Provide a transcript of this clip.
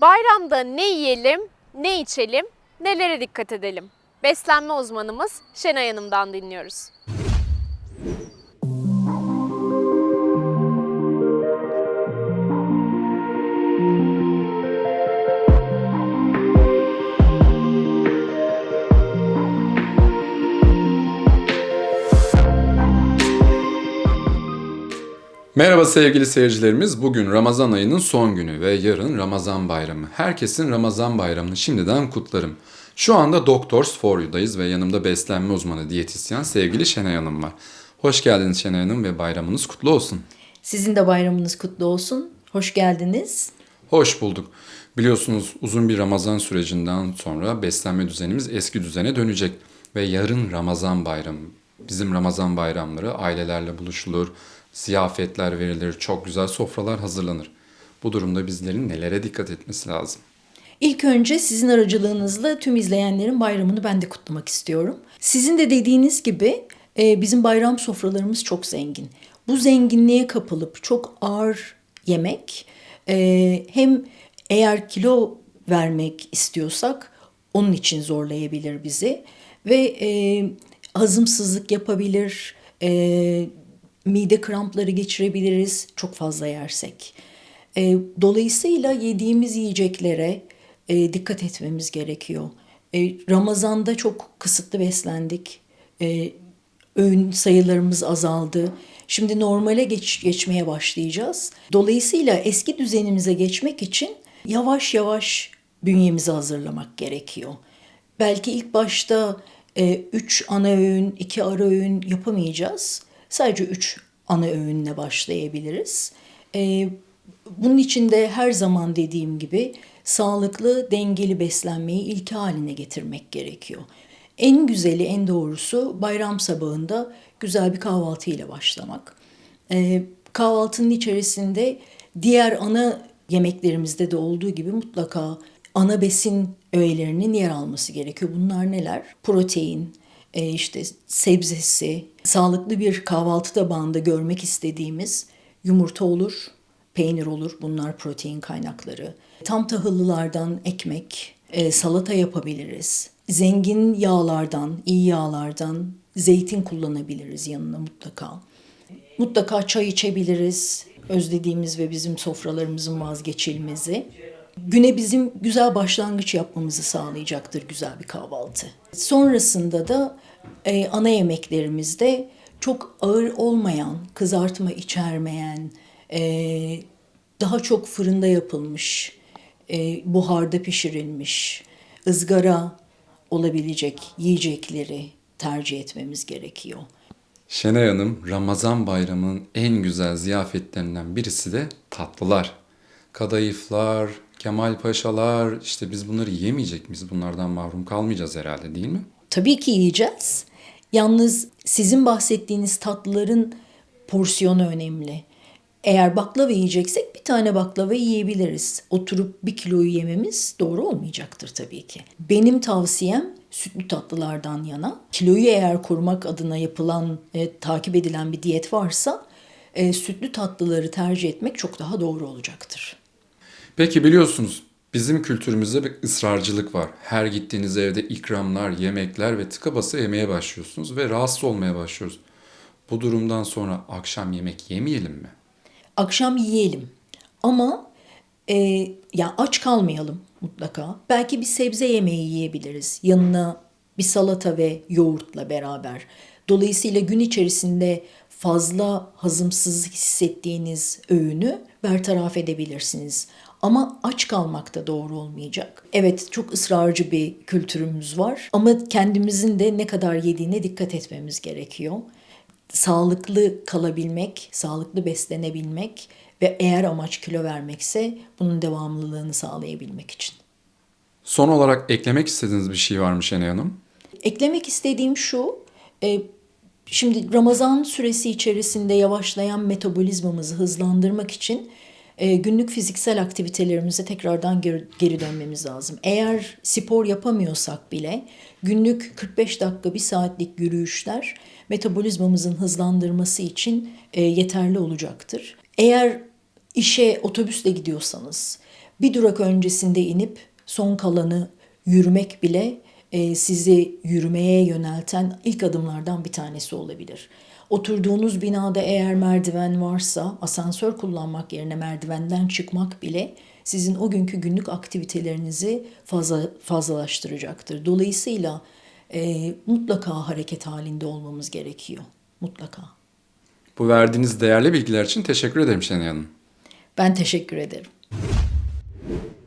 Bayramda ne yiyelim, ne içelim, nelere dikkat edelim? Beslenme uzmanımız Şenay Hanım'dan dinliyoruz. Merhaba sevgili seyircilerimiz. Bugün Ramazan ayının son günü ve yarın Ramazan bayramı. Herkesin Ramazan bayramını şimdiden kutlarım. Şu anda Doctors for You'dayız ve yanımda beslenme uzmanı diyetisyen sevgili Şenay Hanım var. Hoş geldiniz Şenay Hanım ve bayramınız kutlu olsun. Sizin de bayramınız kutlu olsun. Hoş geldiniz. Hoş bulduk. Biliyorsunuz uzun bir Ramazan sürecinden sonra beslenme düzenimiz eski düzene dönecek ve yarın Ramazan bayramı. Bizim Ramazan bayramları ailelerle buluşulur, ziyafetler verilir, çok güzel sofralar hazırlanır. Bu durumda bizlerin nelere dikkat etmesi lazım? İlk önce sizin aracılığınızla tüm izleyenlerin bayramını ben de kutlamak istiyorum. Sizin de dediğiniz gibi e, bizim bayram sofralarımız çok zengin. Bu zenginliğe kapılıp çok ağır yemek e, hem eğer kilo vermek istiyorsak onun için zorlayabilir bizi ve e, hazımsızlık yapabilir, mide krampları geçirebiliriz çok fazla yersek. E, dolayısıyla yediğimiz yiyeceklere e, dikkat etmemiz gerekiyor. E, Ramazan'da çok kısıtlı beslendik. E, öğün sayılarımız azaldı. Şimdi normale geç, geçmeye başlayacağız. Dolayısıyla eski düzenimize geçmek için yavaş yavaş bünyemizi hazırlamak gerekiyor. Belki ilk başta 3 ana öğün, 2 ara öğün yapamayacağız. Sadece 3 ana öğünle başlayabiliriz. E, bunun için de her zaman dediğim gibi sağlıklı, dengeli beslenmeyi ilke haline getirmek gerekiyor. En güzeli, en doğrusu bayram sabahında güzel bir kahvaltı ile başlamak. Ee, kahvaltının içerisinde diğer ana yemeklerimizde de olduğu gibi mutlaka ana besin öğelerinin yer alması gerekiyor. Bunlar neler? Protein, e, işte sebzesi, sağlıklı bir kahvaltı tabağında görmek istediğimiz yumurta olur, peynir olur. Bunlar protein kaynakları. Tam tahıllılardan ekmek, e, salata yapabiliriz. Zengin yağlardan, iyi yağlardan zeytin kullanabiliriz yanına mutlaka. Mutlaka çay içebiliriz. Özlediğimiz ve bizim sofralarımızın vazgeçilmezi. Güne bizim güzel başlangıç yapmamızı sağlayacaktır güzel bir kahvaltı. Sonrasında da e, ana yemeklerimizde çok ağır olmayan, kızartma içermeyen, e, daha çok fırında yapılmış, e, buharda pişirilmiş, ızgara olabilecek yiyecekleri tercih etmemiz gerekiyor. Şenay Hanım, Ramazan bayramının en güzel ziyafetlerinden birisi de tatlılar. Kadayıflar, Kemal Paşalar, işte biz bunları yiyemeyecek miyiz? Bunlardan mahrum kalmayacağız herhalde değil mi? Tabii ki yiyeceğiz. Yalnız sizin bahsettiğiniz tatlıların porsiyonu önemli. Eğer baklava yiyeceksek bir tane baklava yiyebiliriz. Oturup bir kiloyu yememiz doğru olmayacaktır tabii ki. Benim tavsiyem sütlü tatlılardan yana. Kiloyu eğer korumak adına yapılan, e, takip edilen bir diyet varsa e, sütlü tatlıları tercih etmek çok daha doğru olacaktır. Peki biliyorsunuz bizim kültürümüzde bir ısrarcılık var. Her gittiğiniz evde ikramlar, yemekler ve tıka basa yemeye başlıyorsunuz ve rahatsız olmaya başlıyoruz. Bu durumdan sonra akşam yemek yemeyelim mi? akşam yiyelim. Ama e, ya aç kalmayalım mutlaka. Belki bir sebze yemeği yiyebiliriz. Yanına bir salata ve yoğurtla beraber. Dolayısıyla gün içerisinde fazla hazımsızlık hissettiğiniz öğünü bertaraf edebilirsiniz. Ama aç kalmak da doğru olmayacak. Evet çok ısrarcı bir kültürümüz var ama kendimizin de ne kadar yediğine dikkat etmemiz gerekiyor sağlıklı kalabilmek, sağlıklı beslenebilmek ve eğer amaç kilo vermekse bunun devamlılığını sağlayabilmek için. Son olarak eklemek istediğiniz bir şey var mı Şenay Hanım? Eklemek istediğim şu, e, şimdi Ramazan süresi içerisinde yavaşlayan metabolizmamızı hızlandırmak için e, günlük fiziksel aktivitelerimize tekrardan geri, geri dönmemiz lazım. Eğer spor yapamıyorsak bile günlük 45 dakika bir saatlik yürüyüşler metabolizmamızın hızlandırması için e, yeterli olacaktır. Eğer işe otobüsle gidiyorsanız Bir durak öncesinde inip son kalanı yürümek bile e, sizi yürümeye yönelten ilk adımlardan bir tanesi olabilir. Oturduğunuz binada eğer merdiven varsa asansör kullanmak yerine merdivenden çıkmak bile sizin o günkü günlük aktivitelerinizi fazla fazlalaştıracaktır. Dolayısıyla e, mutlaka hareket halinde olmamız gerekiyor. Mutlaka. Bu verdiğiniz değerli bilgiler için teşekkür ederim Şenay Hanım. Ben teşekkür ederim.